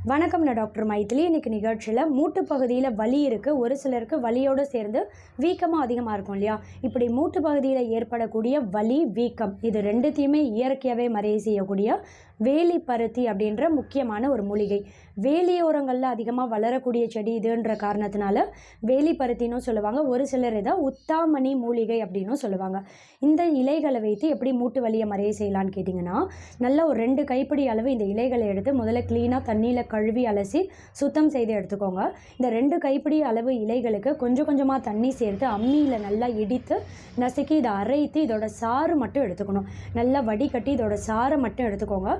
வணக்கம் நான் டாக்டர் மைத்திலி இன்னைக்கு நிகழ்ச்சியில் மூட்டு பகுதியில் வலி இருக்குது ஒரு சிலருக்கு வலியோடு சேர்ந்து வீக்கமாக அதிகமாக இருக்கும் இல்லையா? இப்படி மூட்டு பகுதியில் ஏற்படக்கூடிய வலி வீக்கம் இது ரெண்டுத்தையுமே இயற்கையாகவே மறைய செய்யக்கூடிய வேலி பருத்தி அப்படின்ற முக்கியமான ஒரு மூலிகை. வேலியோரங்களில் அதிகமாக வளரக்கூடிய செடி இதுன்ற காரணத்தினால வேலி பருத்தினும் சொல்லுவாங்க. ஒரு சிலர் இதை உத்தாமணி மூலிகை அப்படின்னும் சொல்லுவாங்க. இந்த இலைகளை வைத்து எப்படி மூட்டு வலியை மறைய செய்யலான்னு கேட்டிங்கன்னா நல்லா ஒரு ரெண்டு கைப்பிடி அளவு இந்த இலைகளை எடுத்து முதல்ல க்ளீனாக தண்ணியில் கழுவி அலசி சுத்தம் செய்து எடுத்துக்கோங்க. இந்த ரெண்டு கைப்பிடி அளவு இலைகளுக்கு கொஞ்சம் கொஞ்சமாக தண்ணி சேர்த்து அம்மியில் நல்லா இடித்து நசுக்கி இதை அரைத்து இதோட சாறு மட்டும் எடுத்துக்கணும். நல்லா வடிகட்டி இதோட சாறை மட்டும் எடுத்துக்கோங்க.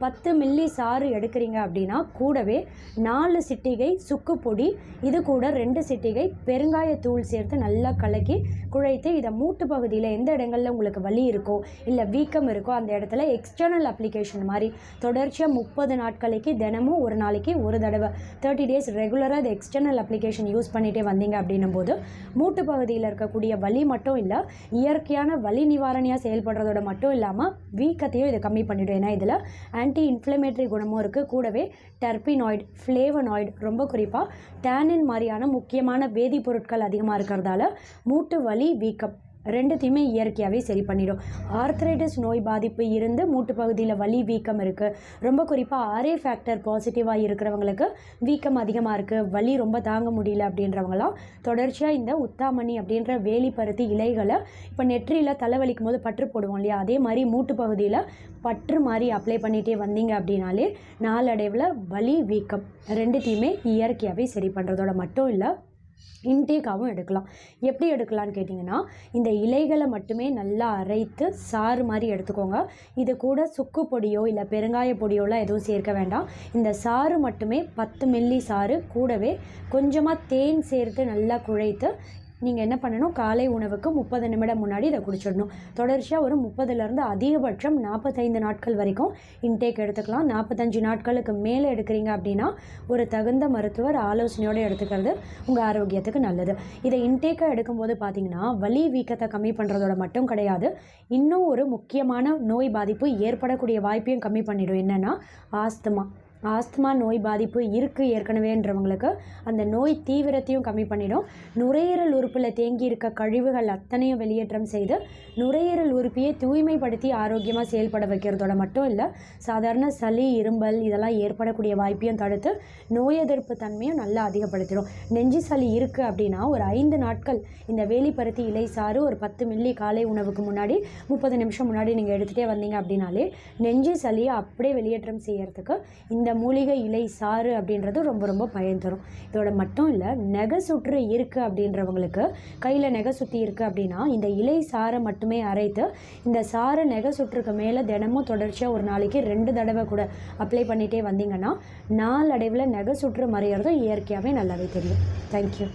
பத்து மில்லி சாறு எடுக்கிறீங்க அப்படின்னா கூடவே நாலு சிட்டிகை சுக்கு பொடி இது கூட ரெண்டு சிட்டிகை பெருங்காயத்தூள் சேர்த்து நல்லா கலக்கி குழைத்து இதை மூட்டு பகுதியில் எந்த இடங்களில் உங்களுக்கு வலி இருக்கோ இல்லை வீக்கம் இருக்கோ அந்த இடத்துல எக்ஸ்டர்னல் அப்ளிகேஷன் மாதிரி தொடர்ச்சியாக முப்பது நாட்களுக்கு தினமும் ஒரு நாளைக்கு ஒரு தடவை தேர்ட்டி டேஸ் ரெகுலராக இது எக்ஸ்டர்னல் அப்ளிகேஷன் யூஸ் பண்ணிகிட்டே வந்தீங்க அப்படின்னும் போது மூட்டு பகுதியில் இருக்கக்கூடிய வலி மட்டும் இல்லை இயற்கையான வலி நிவாரணியாக செயல்படுறதோட மட்டும் இல்லாமல் வீக்கத்தையும் இதை கம்மி பண்ணிவிடும் ஏன்னா இதில் ஆன்டி இன்ஃப்ளமேட்டரி குணமும் இருக்குது கூடவே டர்பினாய்டு ஃப்ளேவனாய்டு ரொம்ப குறிப்பாக டேனின் மாதிரியான முக்கியமான வேதிப்பொருட்கள் அதிகமாக இருக்கிறதால மூட்டு வலி வீக்கம் ரெண்டுத்தையுமே இயற்கையாகவே சரி பண்ணிடும். ஆர்த்ரைட்டிஸ் நோய் பாதிப்பு இருந்து மூட்டு பகுதியில் வலி வீக்கம் இருக்குது ரொம்ப குறிப்பாக ஆரே ஃபேக்டர் பாசிட்டிவாக இருக்கிறவங்களுக்கு வீக்கம் அதிகமாக இருக்குது வலி ரொம்ப தாங்க முடியல அப்படின்றவங்களாம் தொடர்ச்சியாக இந்த உத்தாமணி அப்படின்ற வேலி பருத்தி இலைகளை இப்போ நெற்றியில் தலைவலிக்கும் போது பற்று போடுவோம் இல்லையா? அதே மாதிரி மூட்டு பகுதியில் பற்று மாதிரி அப்ளை பண்ணிகிட்டே வந்தீங்க அப்படின்னாலே நாளடைவில் வலி வீக்கம் ரெண்டுத்தையுமே இயற்கையாகவே சரி பண்ணுறதோட மட்டும் இல்லை இன்டேக்காகவும் எடுக்கலாம். எப்படி எடுக்கலான்னு கேட்டிங்கன்னா இந்த இலைகளை மட்டுமே நல்லா அரைத்து சாறு மாதிரி எடுத்துக்கோங்க. இது கூட சுக்கு பொடியோ இல்லை பெருங்காய பொடியோலாம் எதுவும் சேர்க்க வேண்டாம். இந்த சாறு மட்டுமே பத்து மில்லி சாறு கூடவே கொஞ்சமாக தேன் சேர்த்து நல்லா குழைத்து நீங்கள் என்ன பண்ணணும்? காலை உணவுக்கு முப்பது நிமிடம் முன்னாடி இதை குடிச்சிடணும். தொடர்ச்சியாக ஒரு முப்பதுலேருந்து அதிகபட்சம் நாற்பத்தைந்து நாட்கள் வரைக்கும் இன்டேக் எடுத்துக்கலாம். நாற்பத்தஞ்சு நாட்களுக்கு மேலே எடுக்கிறீங்க அப்படின்னா ஒரு தகுந்த மருத்துவர் ஆலோசனையோடு எடுத்துக்கிறது உங்கள் ஆரோக்கியத்துக்கு நல்லது. இதை இன்டேக்காக எடுக்கும்போது பார்த்தீங்கன்னா வலி வீக்கத்தை கம்மி பண்ணுறதோட மட்டும் கிடையாது. இன்னும் ஒரு முக்கியமான நோய் பாதிப்பு ஏற்படக்கூடிய வாய்ப்பையும் கம்மி பண்ணிடும். என்னென்னா ஆஸ்துமா. ஆஸ்துமா நோய் பாதிப்பு இருக்குது ஏற்கனவேன்றவங்களுக்கு அந்த நோய் தீவிரத்தையும் கம்மி பண்ணிடும். நுரையீரல் உறுப்பில் தேங்கி இருக்க கழிவுகள் அத்தனையும் வெளியேற்றம் செய்து நுரையீரல் உறுப்பியை தூய்மைப்படுத்தி ஆரோக்கியமாக செயல்பட வைக்கிறதோட மட்டும் இல்லை சாதாரண சளி இரும்பல் இதெல்லாம் ஏற்படக்கூடிய வாய்ப்பையும் தடுத்து நோய் எதிர்ப்பு தன்மையும் நல்லா அதிகப்படுத்திடும். நெஞ்சு சளி இருக்குது அப்படின்னா ஒரு ஐந்து நாட்கள் இந்த வேலிப்பருத்தி இலை சாறு ஒரு பத்து மில்லி காலை உணவுக்கு முன்னாடி முப்பது நிமிஷம் முன்னாடி நீங்கள் எடுத்துகிட்டே வந்தீங்க அப்படின்னாலே நெஞ்சு சளியை அப்படியே வெளியேற்றம் செய்யறதுக்கு இந்த மூலிகை இலை சாறு அப்படின்றது ரொம்ப ரொம்ப பயன் தரும். இதோட மட்டும் இல்லை நெகை சுற்று இருக்குது அப்படின்றவங்களுக்கு கையில் நெகை சுற்றி இருக்குது அப்படின்னா இந்த இலை சாறை மட்டுமே அரைத்து இந்த சாறு நெகை சுற்றுக்கு மேலே தினமும் தொடர்ச்சியாக ஒரு நாளைக்கு ரெண்டு தடவை கூட அப்ளை பண்ணிகிட்டே வந்தீங்கன்னா நாளடைவில் நெகை சுற்று மறையிறதும் இயற்கையாகவே நல்லாவே தெரியும். தேங்க்யூ